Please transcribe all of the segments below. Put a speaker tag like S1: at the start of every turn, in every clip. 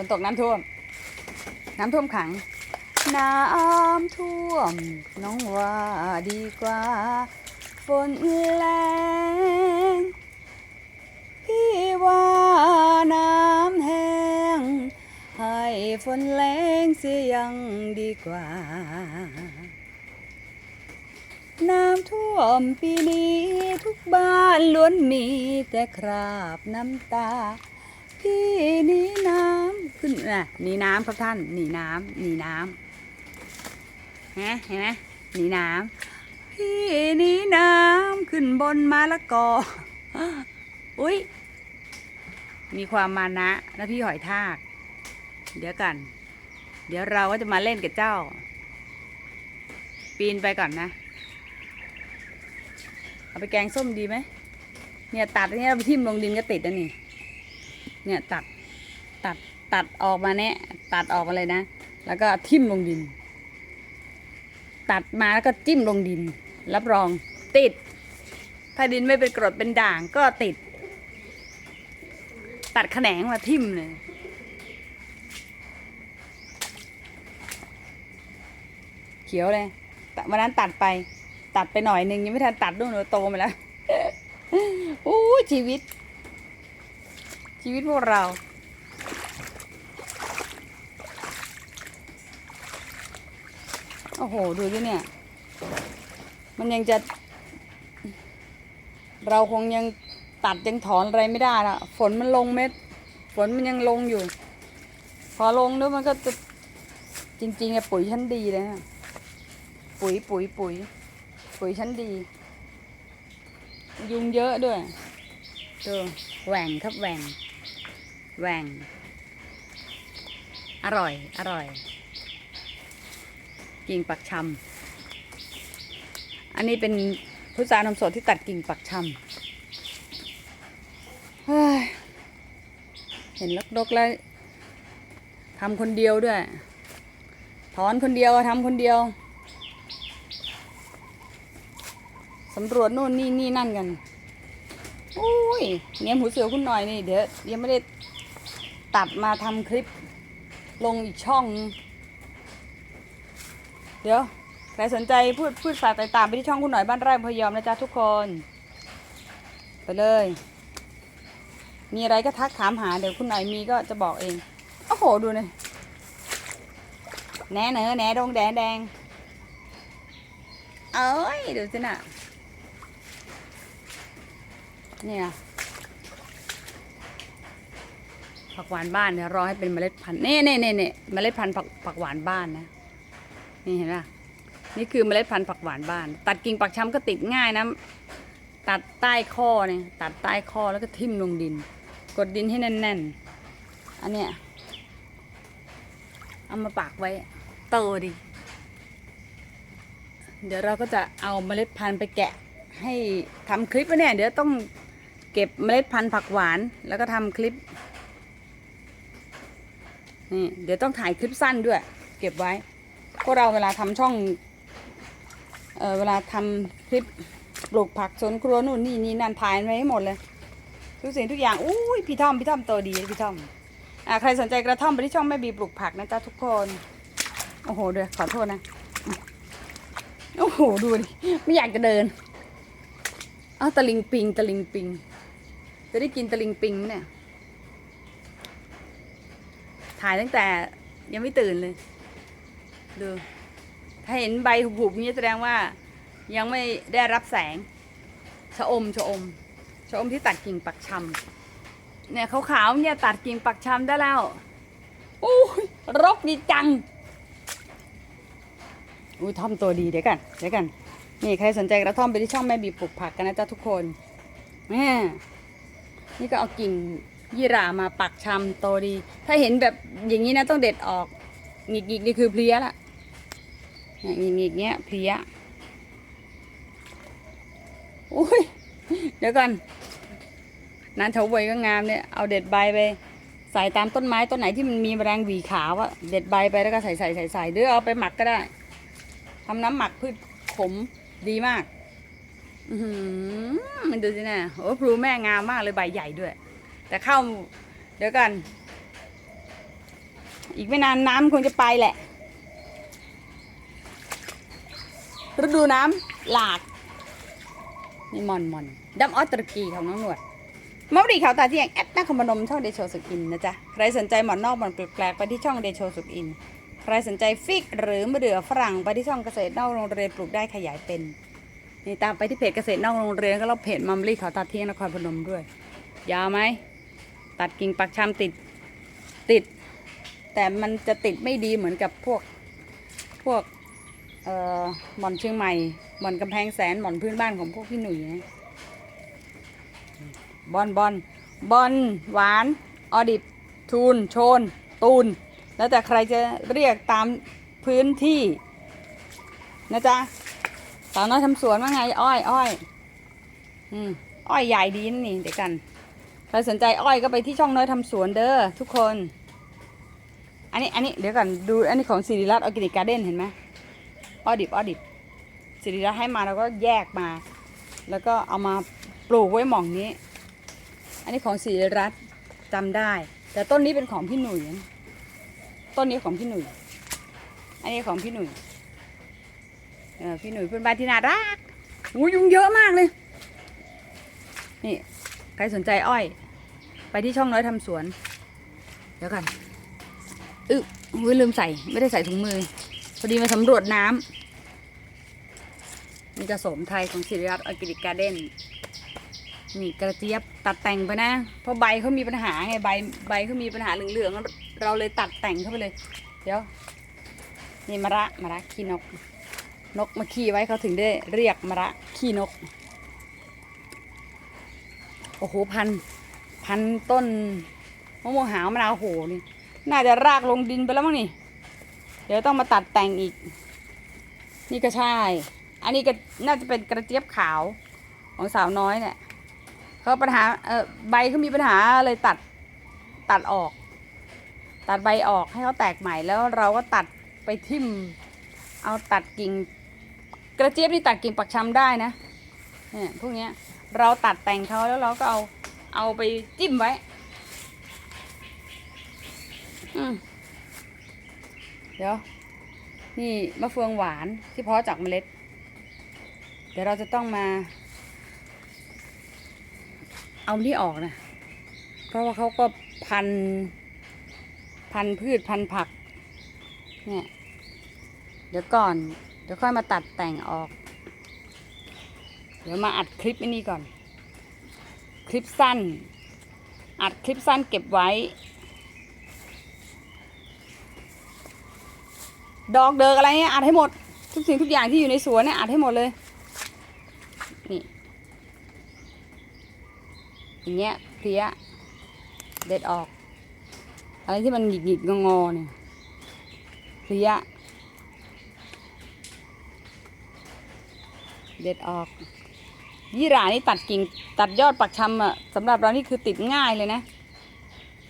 S1: ฝนตกน้ำท่วม น้ำท่วมขัง น้ำท่วม น้องว่าดีกว่า ฝนแรงพี่ว่าน้ำแห้ง ให้ฝนแรงเสียยังดีกว่า น้ำท่วมปีนี้ทุกบ้านล้วนมีแต่คราบน้ำตา พี่หนีน้ำขึ้นน่ะหนีน้ำครับท่านหนีน้ำหนีน้ำฮะเห็นไหมหนีน้ำพี่หนีน้ำขึ้นบนมะละกออุ้ยมีความมานะนะพี่หอยทาก เดี๋ยวกัน เดี๋ยวเราก็จะมาเล่นกับเจ้า ปีนไปก่อนนะ เอาไปแกงส้มดีไหมเนี่ยตัดเนี่ยเอาไปทิ่มลงดินก็ติดนะนี่ เนี่ยตัดตัดตัดออกมาเนี่ยตัดออกมาเลยนะ แล้วก็ทิ่มลงดิน ตัดมาแล้วก็จิ้มลงดิน รับรองติด ถ้าดินไม่เป็นกรดเป็นด่างก็ติด ตัดแขนงมาทิ่มเลยเขียวเลยวันนั้นตัดไป ตัดไปหน่อยหนึ่งยังไม่ทันตัดด้วยหนูโตมาแล้วโอ้ชีวิต ชีวิตพวกเรา โอ้โห ดูสิเนี่ย มันยังจะ เราคงยังตัดยังถอนอะไรไม่ได้ละฝนมันลงเม็ด ฝนมันยังลงอยู่ พอลงแล้วมันก็จะจริงๆอะปุ๋ยชั้นดีเลยนะปุ๋ยปุ๋ยปุ๋ย ปุ๋ยชั้นดี ยุงเยอะด้วยดูแหว่งครับแหว่ง แหว่ง อร่อย อร่อย กิ่งปักชำ อันนี้เป็นพุทรานมสดที่ตัดกิ่งปักชำเฮ้ยเห็นลกๆแล้วทำคนเดียวด้วย ถอนคนเดียวทำคนเดียวสำรวจโน่นนี่นี่นั่นกันโอ้ยเงี้ยหูเสือคุณหน่อยนี่ เดี๋ยวยังไม่ได้ ตัดมาทำคลิปลงอีกช่อง เดี๋ยวใครสนใจพูดพูดฝากติดตามไปที่ช่องคุณหน่อยบ้านไร่พยอมนะจ๊ะทุกคน ไปเลย มีอะไรก็ทักถามหาเดี๋ยวคุณหน่อยมีก็จะบอกเองโอ้โหดูเลยแหนเนอแหนดงแดงแดงเอ้ยดูสินะเนี่ย ผักหวานบ้านเนี่ยรอให้เป็นเมล็ดพันธุ์เน่เน่เน่เน่เมล็ดพันธุ์ผักผักหวานบ้านนะนี่เห็นไหมนี่คือเมล็ดพันธุ์ผักหวานบ้าน ตัดกิ่งปักช้ำก็ติดง่ายนะตัดใต้ข้อเนี่ยตัดใต้ข้อแล้วก็ทิ่มลงดิน กดดินให้แน่นๆอันเนี้ยเอามาปากไว้โตดีเดี๋ยวเราก็จะเอาเมล็ดพันธุ์ไปแกะให้ทำคลิปว้เนี่ยเดี๋ยวต้องเก็บเมล็ดพันธุ์ผักหวานแล้วก็ทำคลิป นี่เดี๋ยวต้องถ่ายคลิปสั้นด้วย เก็บไว้พวกเราเวลาทำช่องเออเวลาทำคลิปปลูกผักสวนครัวนู่นนี่นี่นั่นถ่ายไว้ให้หมดเลยทุกสิ่งทุกอย่างอุ้ยพี่ท่อมพี่ท่อมโตดีพี่ท่อมอ่าใครสนใจกระท่อมไปที่ช่องแม่บีปลูกผักนะจ๊ะทุกคนโอ้โหเดี๋ยวขอโทษนะโอ้โหดูดิไม่อยากจะเดินอ้าวตะลิงปิงตะลิงปิง จะได้กินตะลิงปิงเนี่ย ถ่ายตั้งแต่ยังไม่ตื่นเลยดูถ้าเห็นใบหุบๆนี้แสดงว่ายังไม่ได้รับแสงชะอมชะอมชะอมที่ตัดกิ่งปักชำเนี่ยขาวๆเนี่ยตัดกิ่งปักชำได้แล้วอู้ยรกดีจังอุ้ยท่อมตัวดีเดี๋ยวกันเดี๋ยวกันนี่ใครสนใจกระท่อมไปที่ช่องแม่บีปลูกผักกันนะจ๊ะทุกคนแม่นี่ก็เอากิ่ง ยี่หร่ามาปักชำโตดี ถ้าเห็นแบบอย่างนี้นะต้องเด็ดออกหงิกหงิกนี่คือเพลี้ยละเนี่ยหงิกหงิกเนี้ยเพลี้ยอุ้ยเดี๋ยวก่อนนานเฉาบวยก็งามเนี่ยเอาเด็ดใบไปใส่ตามต้นไม้ต้นไหนที่มันมีแมลงหวีขาวอะเด็ดใบไปแล้วก็ใส่ใส่ใส่ใส่หรือเอาไปหมักก็ได้ทำน้ำหมักพืชขมดีมาก อือหือมันดูสินะโอ้พลูแม่งามมากเลยใบใหญ่ด้วย แต่เข้าเดี๋ยวกัน อีกไม่นานน้ำคงจะไปแหละ ฤดูน้ำหลากนี่มอนมอนดัมออสตรกีของน้องหนวดมอดีเขาวตาเที่ยงแอดนักคมนมช่องเดโชสุกินนะจ๊ะ ใครสนใจหมอนนอกหมอนแปลกๆไปที่ช่องเดโชสุกิน ใครสนใจฟิกหรือมะเดื่อฝรั่งไปที่ช่องเกษตรนอกโรงเรียนปลูกได้ขยายเป็นนี่ตามไปที่เพจเกษตรนอกโรงเรียนก็เราเพจมัมลี่ขาวตาเที่ยงนครพนมด้วย ยาวไหม ตัดกิ่งปักชำติดติด แต่มันจะติดไม่ดีเหมือนกับพวกพวกเอ่อหมอนเชียงใหม่หมอนกำแพงแสนหมอนพื้นบ้านของพวกพี่หนุ่ยนะบอลบอลบอลหวาน ออดิบทูนโชน ตูน แล้วแต่ใครจะเรียกตามพื้นที่ นะจ๊ะสาวน้อยทำสวนว่าไง อ้อย อ้อย อืมอ้อยใหญ่ดีนะนี่เดี๋ยวกัน ใครสนใจอ้อยก็ไปที่ช่องน้อยทำสวนเด้อทุกคน อันนี้อันนี้เดี๋ยวก่อนดูอันนี้ของสิริรัตน์ออร์แกนิกการ์เด้นเห็นไหมอ้อดิบอ้อดิบสิริรัตน์ให้มาแล้วก็แยกมา แล้วก็เอามาปลูกไว้หม่องนี้ อันนี้ของสิริรัตน์จำได้ แต่ต้นนี้เป็นของพี่หนุ่ยนะต้นนี้ของพี่หนุ่ยอันนี้ของพี่หนุ่ยเออพี่หนุ่ยเป็นบ้านที่น่ารักอู้ยุงเยอะมากเลย นี่ ใครสนใจอ้อย ไปที่ช่องน้อยทำสวน เดี๋ยวกันอึอุ้ยลืมใส่ไม่ได้ใส่ถุงมือ พอดีมาสำรวจน้ำนี่กระสมไทยของสิริรัตน์ออร์แกนิกการ์เด้นนี่กระเจี๊ยบตัดแต่งไปนะ เพราะใบเขามีปัญหาไงใบใบเขามีปัญหาเหลืองๆเราเลยตัดแต่งเข้าไปเลย เดี๋ยวนี่มะระมะระขี้นก นกมาขี้ไว้เขาถึงได้เรียกมะระขี้นก โอ้โหพันพันต้นมะม่วงหาวมะนาวโหนี่น่าจะรากลงดินไปแล้วมั้งนี่ เดี๋ยวต้องมาตัดแต่งอีก นี่ก็ใช่ อันนี้ก็น่าจะเป็นกระเจี๊ยบขาวของสาวน้อยเนี่ยเขาปัญหาเออใบเขามีปัญหาเลยตัดตัดออก ตัดใบออกให้เขาแตกใหม่แล้วเราก็ตัดไปทิ่ม เอาตัดกิ่ง กระเจี๊ยบนี่ตัดกิ่งปักชำได้นะเนี่ยพวกเนี้ย เราตัดแต่งเขาแล้วเราก็เอาเอาไปจิ้มไว้ อืมเดี๋ยว นี่มะเฟืองหวานที่เพาะจากเมล็ด เดี๋ยวเราจะต้องมา เอาที่ออกนะ เพราะว่าเขาก็พัน พันพืชพันผัก เนี่ย เดี๋ยวก่อน เดี๋ยวค่อยมาตัดแต่งออก ดี๋ยวมาอัดคลิปอันนี้ก่อน คลิปสั้น อัดคลิปสั้นเก็บไว้ ดอกเดิกอะไรเนี่ยอัดให้หมด ทุกสิ่งทุกอย่างที่อยู่ในสวนเนี่ยอัดให้หมดเลย นี่อย่างเงี้ยเพลี้ยเด็ดออก อะไรที่มันหยิกหยิกงอๆเนี่ยเพลี้ยเด็ดออก ยี่หร่านี่ตัดกิ่งตัดยอดปักชำอะสำหรับเรานี่คือติดง่ายเลยนะ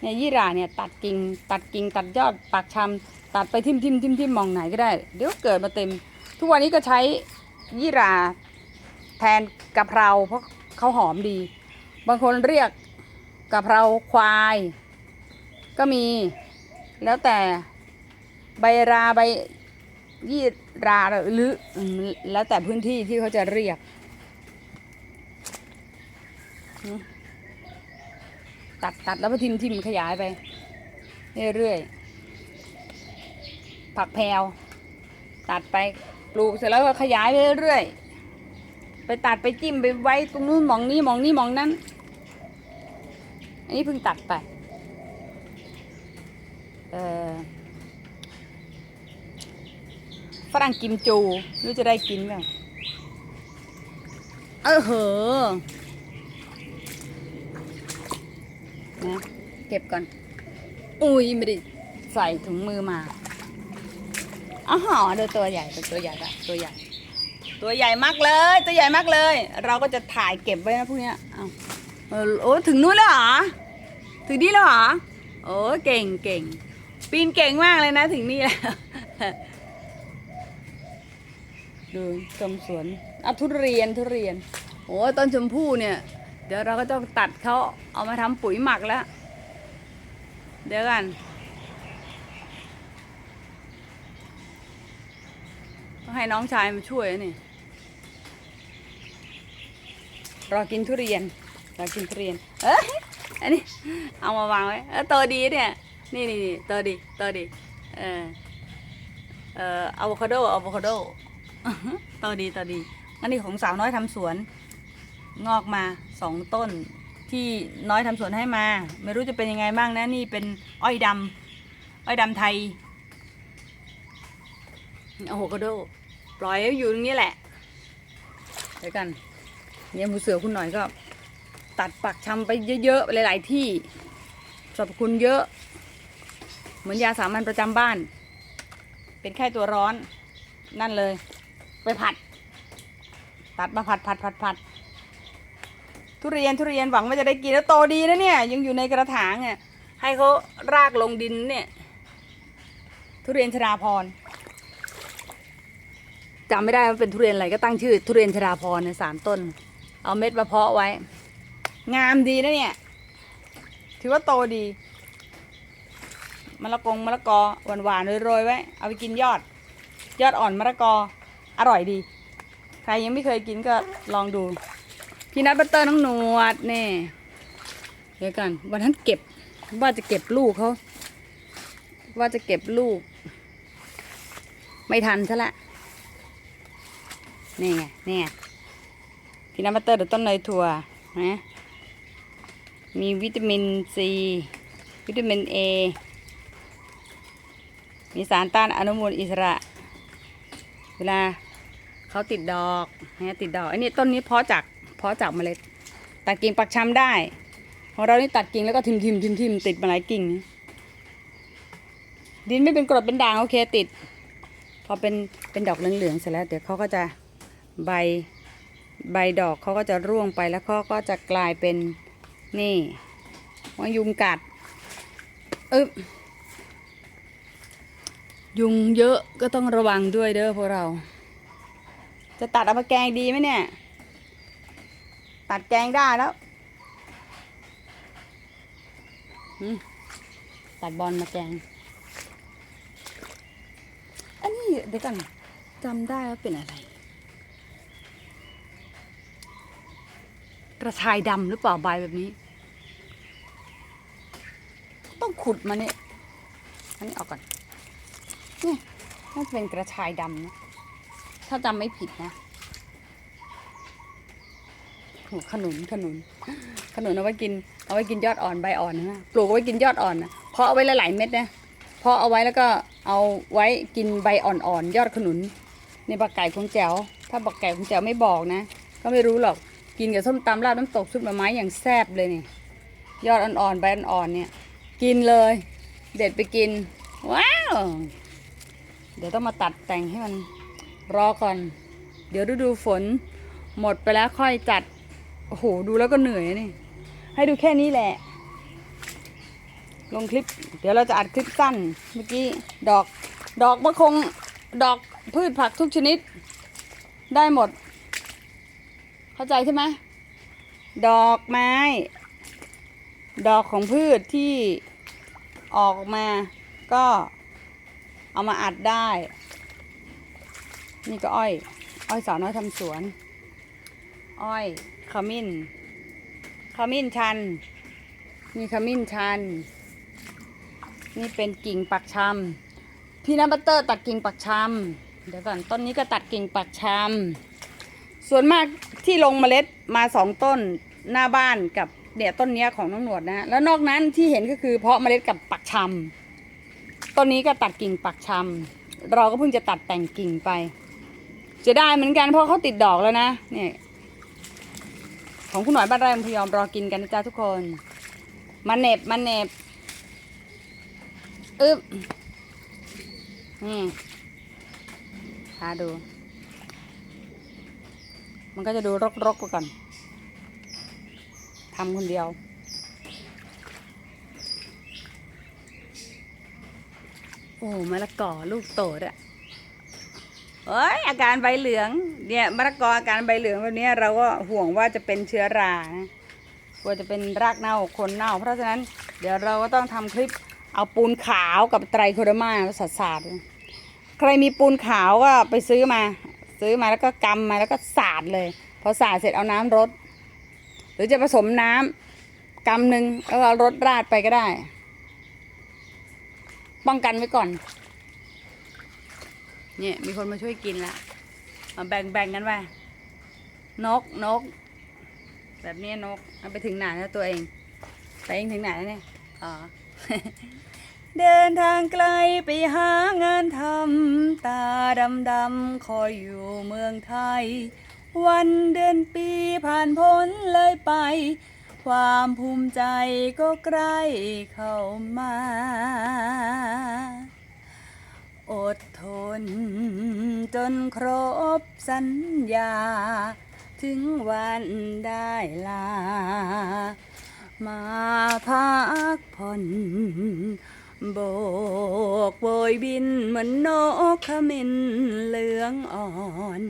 S1: เนี่ยยี่หร่าเนี่ยตัดกิ่งตัดกิ่งตัดยอดปักชำตัดไปทิมทิมทิมทิมมองไหนก็ได้ เดี๋ยวเกิดมาเต็ม ทุกวันนี้ก็ใช้ยี่หร่าแทนกะเพราเพราะเขาหอมดี บางคนเรียกกะเพราควาย ก็มีแล้วแต่ใบราใบยี่ราหรือแล้วแต่พื้นที่ที่เขาจะเรียก ตัดตัดแล้วก็ทิมทิมขยายไป เรื่อยๆ ผักแพรวตัดไปปลูกเสร็จแล้วก็ขยายไปเรื่อยๆ ไปตัดไปจิ้มไปไว้ตรงนู้นมองนี้มองนี้มองนั้น อันนี้เพิ่งตัดไป เออฝรั่งกิมจูรู้จะได้กินเปล่าเออเหอะ นะเก็บก่อน อุ้ยไม่ได้ใส่ถุงมือมาอ้าวดูตัวใหญ่ตัวตัวใหญ่ละตัวใหญ่ ตัวใหญ่มากเลย ตัวใหญ่มากเลย เราก็จะถ่ายเก็บไว้นะพวกเนี้ยเอาโอ้ถึงนู้นแล้วเหรอถึงนี่แล้วเหรอโอ้เก่งเก่งปีนเก่งมากเลยนะถึงนี่แล้วดูชมสวนอะทุเรียนทุเรียนโอ้ต้นชมพู่เนี่ย เดี๋ยวเราก็ต้องตัดเขาเอามาทำปุ๋ยหมักแล้ว เดี๋ยวกัน ต้องให้น้องชายมาช่วยนี่ รอกินทุเรียน รอกินทุเรียน เอ้ยอันนี้เอามาวางไว้ เออตดีเนี่ย นี่นี่นี่ตัดีตัดี เออ เอออะโวคาโดเอาโวคาโดตัดีตัดี อันนี้ของสาวน้อยทำสวน งอกมาสองต้น ที่น้อยทำสวนให้มา ไม่รู้จะเป็นยังไงบ้างนะนี่เป็นอ้อยดำอ้อยดำไทยโอะโวคาโดปล่อยอยู่ตรงนี้แหละเดี๋ยวกันเนี่ยหมูเสือคุณหน่อยก็ ตัดปักชำไปเยอะๆหลาย ๆ ที่สรรพคุณเยอะ เหมือนยาสามัญประจำบ้าน เป็นไข้ตัวร้อนนั่นเลย ไปผัด ตัดมาผัดผัดผัดผัด ทุเรียนทุเรียนหวังว่าจะได้กินแล้วโตดีนะเนี่ย ยังอยู่ในกระถางเนี่ยให้เขารากลงดินเนี่ยทุเรียนชราพรจำไม่ได้ว่าเป็นทุเรียนอะไรก็ตั้งชื่อ ทุเรียนชราพรเนี่ยสามต้น เอาเม็ดมาเพาะไว้ งามดีนะเนี่ย ถือว่าโตดีมะละกงมะละกอหวานหวานๆโรยๆไว้ เอาไปกินยอด ยอดอ่อนมะละกอ อร่อยดี ใครยังไม่เคยกินก็ลองดู พี่นัทบัตเตอร์น้องหนวดนี่เดี๋ยวกันวันนั้นเก็บว่าจะเก็บลูกเขาว่าจะเก็บลูก ไม่ทันซะละนี่ไงนี่ไงพี่นัทบัตเตอร์หรือต้นเนยถั่วนะมีวิตามินซีวิตามินเอมีสารต้านอนุมูลอิสระ เวลาเขาติดดอกนะติดดอกไอันนี้ต้นนี้เพาะจาก เพาะจากเมล็ด ตัดกิ่งปักชำได้ของเรานี่ตัดกิ่งแล้วก็ทิมทิมทิมทิมติดมาหลายกิ่ง ดินไม่เป็นกรดเป็นด่างโอเคติด พอเป็นเป็นดอกเหลืองๆเสร็จแล้วเดี๋ยวเขาก็จะใบใบดอกเขาก็จะร่วงไปแล้วเขาก็จะกลายเป็นนี่ว่ายุงกัดอึบยุงเยอะก็ต้องระวังด้วยเด้อพวกเรา จะตัดเอามาแกงดีไหมเนี่ย ตัดแกงได้แล้วหืมตัดบอลมาแกง อันนี้เดี๋ยวก่อนจำได้ว่าเป็นอะไร กระชายดำหรือเปล่าใบแบบนี้ ต้องขุดมาเนี่ย อันนี้ออกก่อนเนี่ยน่าจะเป็นกระชายดำนะ ถ้าจำไม่ผิดนะโห ขนุนขนุน ขนุนเอาไว้กิน เอาไว้กินยอดอ่อนใบอ่อนนะปลูกเอาไว้กินยอดอ่อนนะเพาะเอาไว้หลายๆเม็ดนะเพาะเอาไว้แล้วก็เอาไว้กินใบอ่อนๆยอดขนุน ในบักไก่คงแจ๋วถ้าบักไก่คงแจ๋วไม่บอกนะ ก็ไม่รู้หรอกกินกับส้มตำราดน้ำตกซุปหน่อไม้อย่างแซ่บเลยนี่ยอดอ่อนๆใบอ่อนๆเนี่ย กินเลย เด็ดไปกิน ว้าว เดี๋ยวต้องมาตัดแต่งให้มันรอก่อน เดี๋ยวฤดูฝน หมดไปแล้วค่อยจัด โอ้โห ดูแล้วก็เหนื่อยนี่ ให้ดูแค่นี้แหละ ลงคลิป เดี๋ยวเราจะอัดคลิปสั้น เมื่อกี้ดอก ดอกมะคง ดอกพืชผักทุกชนิด ได้หมด เข้าใจใช่ไหม ดอกไม้ ดอกของพืชที่ออกมา ก็เอามาอัดได้ นี่ก็อ้อย อ้อยสาวน้อยทำสวน อ้อย ขมิ้น ขมิ้นชันนี่ขมิ้นชัน นี่เป็นกิ่งปักชำพี่น้ำบัตเตอร์ตัดกิ่งปักชำเดี๋ยวก่อนต้นนี้ก็ตัดกิ่งปักชำส่วนมากที่ลงเมล็ดมาสองต้นหน้าบ้านกับเนี่ยต้นนี้ของน้องหนวดนะแล้วนอกนั้นที่เห็นก็คือเพาะเมล็ดกับปักชำต้นนี้ก็ตัดกิ่งปักชำเราก็เพิ่งจะตัดแต่งกิ่งไปจะได้เหมือนกันเพราะเขาติดดอกแล้วนะเนี่ย ของคุณหน่อยบ้านไร่พยอมรอกินกันนะจ๊ะทุกคนมาเหน็บมาเหน็บอึ๊บนี่หาดู มันก็จะดูรกๆไปก่อนทำคนเดียวโอ้มะละกอลูกโตด้วย เอ้ยอาการใบเหลืองเนี่ยมะละกออาการใบเหลืองแบบนี้เราก็ห่วงว่าจะเป็นเชื้อรานะกลัวจะเป็นรากเน่าคนเน่า เพราะฉะนั้นเดี๋ยวเราก็ต้องทำคลิปเอาปูนขาวกับไตรโคดอร์มาสัดสาดใครมีปูนขาวก็ไปซื้อมา ซื้อมาแล้วก็กำมาแล้วก็สาดเลย พอสาดเสร็จเอาน้ำรดหรือจะผสมน้ำกำหนึ่งแล้วก็เอารดราดไปก็ได้ ป้องกันไว้ก่อน เนี่ยมีคนมาช่วยกินละมาแบ่งแบ่งกันไปนกนก แบบนี้นกเอาไปถึงไหนแล้วตัวเองไปเองถึงไหนแล้วเนี่ยอ๋อเดินทางไกลไปหางานทำตาดำดำๆคอยอยู่เมืองไทย วันเดือนปีผ่านพ้นเลยไป ความภูมิใจก็ใกล้เข้ามา อดทน จนครบสัญญา ถึงวันได้ลา มาพักผ่อนโบกโบยบินเหมือนนกขมิ้นเหลืองอ่อน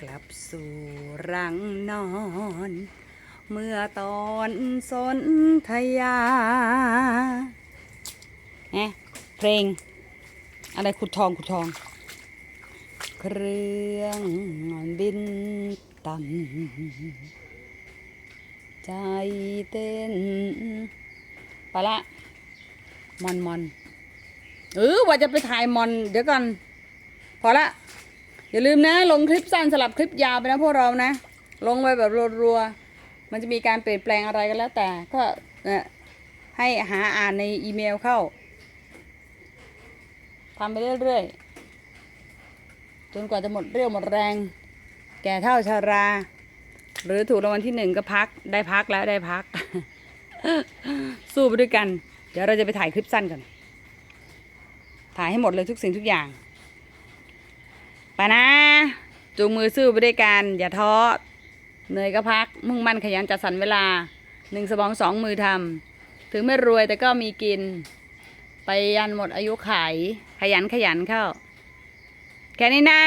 S1: กลับสู่รังนอน เมื่อตอนสนธยาเอ๊ะเพลง อะไรขุดทองขุดทอง เครื่องบินต่ำใจเต้นไปละมอนมอนเออว่าจะไปถ่ายมอน เดี๋ยวก่อน พอละ อย่าลืมนะ ลงคลิปสั้นสลับคลิปยาวไปนะพวกเรานะ ลงไปแบบรัวๆมันจะมีการเปลี่ยนแปลงอะไรก็แล้วแต่ ก็ให้หาอ่านในอีเมลเข้า ทำไปเรื่อยๆ จนกว่าจะหมดเรี่ยวหมดแรง แก่เท่าชารา หรือถูกรางวัลที่หนึ่งก็พัก ได้พักแล้วได้พัก สู้ไปด้วยกัน เดี๋ยวเราจะไปถ่ายคลิปสั้นกัน ถ่ายให้หมดเลยทุกสิ่งทุกอย่าง ไปนะ จูงมือสู้ไปด้วยกัน อย่าท้อเหนื่อยก็พัก มุ่งมั่นขยันจัดสรรเวลาหนึ่งสมองสองมือทำถึงไม่รวยแต่ก็มีกิน ไปยันหมดอายุขายขยันขยันเข้า แค่นี้นะ